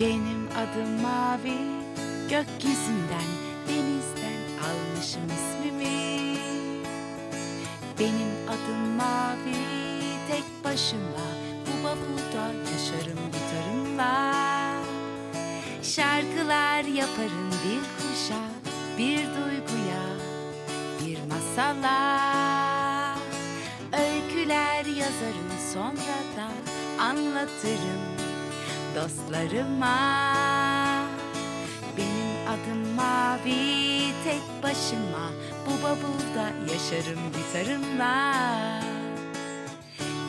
Benim adım Mavi, gökyüzünden, denizden almışım ismimi. Benim adım Mavi, tek başıma bu bavulda yaşarım gitarımla. Şarkılar yaparım bir kuşa, bir duyguya, bir masala. Öyküler yazarım sonra da anlatırım dostlarıma. Benim adım Mavi, tek başıma bu bavulda yaşarım gitarımla.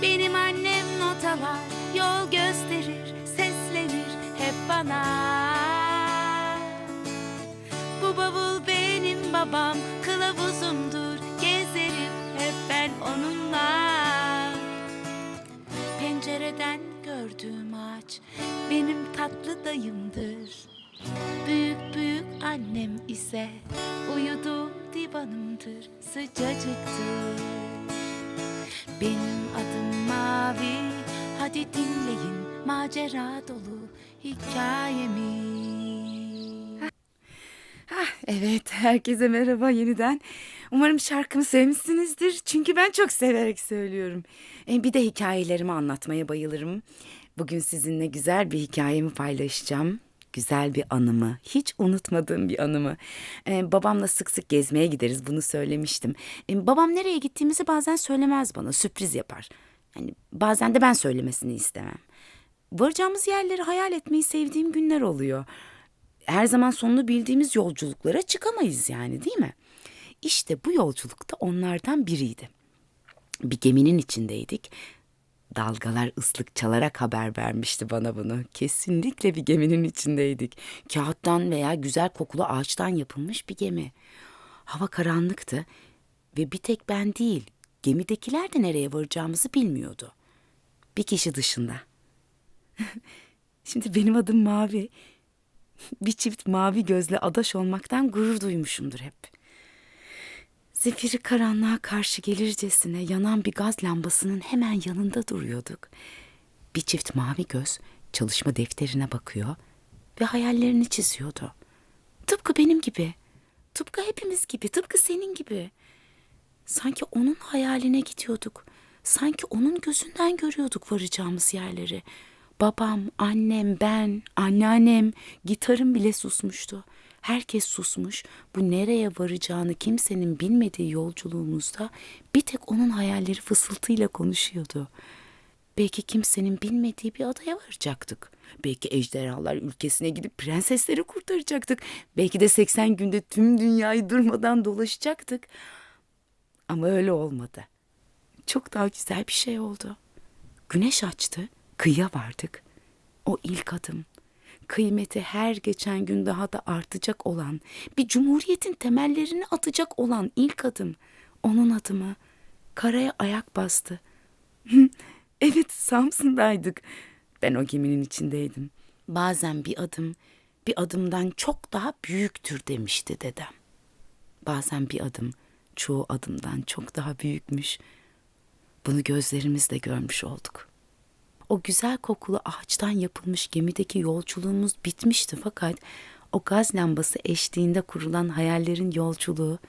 Benim annem notalar, yol gösterir, tatlı dayımdır. Büyük büyük annem ise uyuduğum divanımdır, sıcacıktır. Benim adım Mavi, hadi dinleyin macera dolu hikayemi. Ah, Evet, herkese merhaba yeniden. Umarım şarkımı sevmişsinizdir. Çünkü ben çok severek söylüyorum. E, bir de hikayelerimi anlatmaya bayılırım. Bugün sizinle güzel bir hikayemi paylaşacağım. Güzel bir anımı, hiç unutmadığım bir anımı. E, babamla sık sık gezmeye gideriz, bunu söylemiştim. E, babam nereye gittiğimizi bazen söylemez bana, sürpriz yapar. Yani bazen de ben söylemesini istemem. Varacağımız yerleri hayal etmeyi sevdiğim günler oluyor her zaman sonunu bildiğimiz yolculuklara çıkamayız yani değil mi? İşte bu yolculukta onlardan biriydi. Bir geminin içindeydik. Dalgalar ıslık çalarak haber vermişti bana bunu. Kesinlikle bir geminin içindeydik. Kağıttan veya güzel kokulu ağaçtan yapılmış bir gemi. Hava karanlıktı ve bir tek ben değil, gemidekiler de nereye varacağımızı bilmiyordu. Bir kişi dışında. Şimdi benim adım Mavi bir çift mavi gözle adaş olmaktan gurur duymuşumdur hep. Zifiri karanlığa karşı gelircesine yanan bir gaz lambasının hemen yanında duruyorduk. Bir çift mavi göz çalışma defterine bakıyor ve hayallerini çiziyordu. Tıpkı benim gibi, tıpkı hepimiz gibi, tıpkı senin gibi. Sanki onun hayaline gidiyorduk. Sanki onun gözünden görüyorduk varacağımız yerleri. Babam, annem, ben, anneannem, gitarım bile susmuştu. Herkes susmuş. Bu nereye varacağını kimsenin bilmediği yolculuğumuzda bir tek onun hayalleri fısıltıyla konuşuyordu. Belki kimsenin bilmediği bir adaya varacaktık. Belki ejderhalar ülkesine gidip prensesleri kurtaracaktık. Belki de 80 günde tüm dünyayı durmadan dolaşacaktık. Ama öyle olmadı. Çok daha güzel bir şey oldu. Güneş açtı, kıyıya vardık. O ilk adım. Kıymeti her geçen gün daha da artacak olan, bir cumhuriyetin temellerini atacak olan ilk adım. Onun adımı. Karaya ayak bastı. evet, Samsun'daydık. Ben o geminin içindeydim. Bazen bir adım, bir adımdan çok daha büyüktür demişti dedem. Bazen bir adım, çoğu adımdan çok daha büyükmüş. Bunu gözlerimizle görmüş olduk. O güzel kokulu ağaçtan yapılmış gemideki yolculuğumuz bitmişti fakat o gaz lambası eşliğinde kurulan hayallerin yolculuğu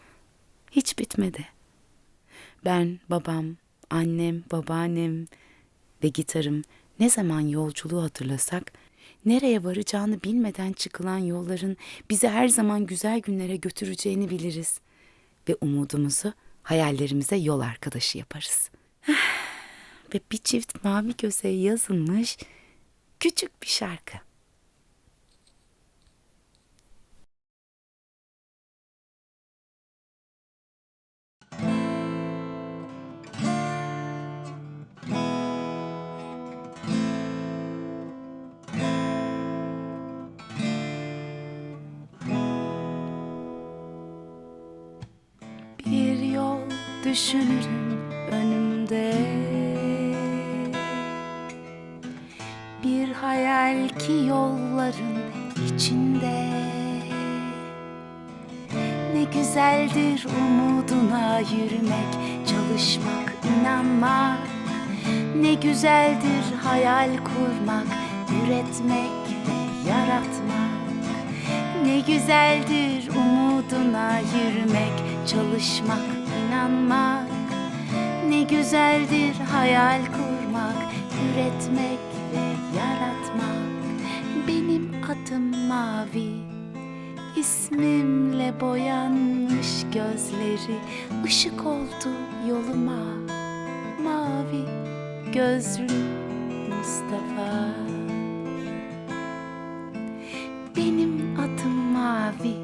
hiç bitmedi. Ben, babam, annem, babaannem ve gitarım ne zaman yolculuğu hatırlasak nereye varacağını bilmeden çıkılan yolların bizi her zaman güzel günlere götüreceğini biliriz ve umudumuzu hayallerimize yol arkadaşı yaparız ve bir çift mavi göze yazılmış küçük bir şarkı. Bir yol düşünürüm hayal ki yolların içinde. Ne güzeldir umuduna yürümek Çalışmak, inanmak. Ne güzeldir hayal kurmak Üretmek ve yaratmak. Ne güzeldir umuduna yürümek, çalışmak, inanmak. Ne güzeldir hayal kurmak, üretmek mavi. İsmimle boyanmış gözleri ışık oldu yoluma. Mavi gözlü Mustafa. Benim adım mavi.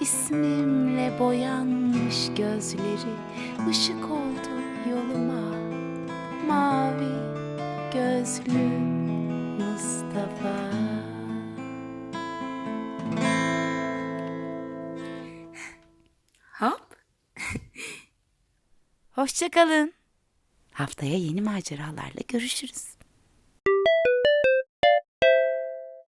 İsmimle boyanmış gözleri ışık oldu yoluma. Mavi gözlü Mustafa Hop. Hoşçakalın. Haftaya yeni maceralarla görüşürüz.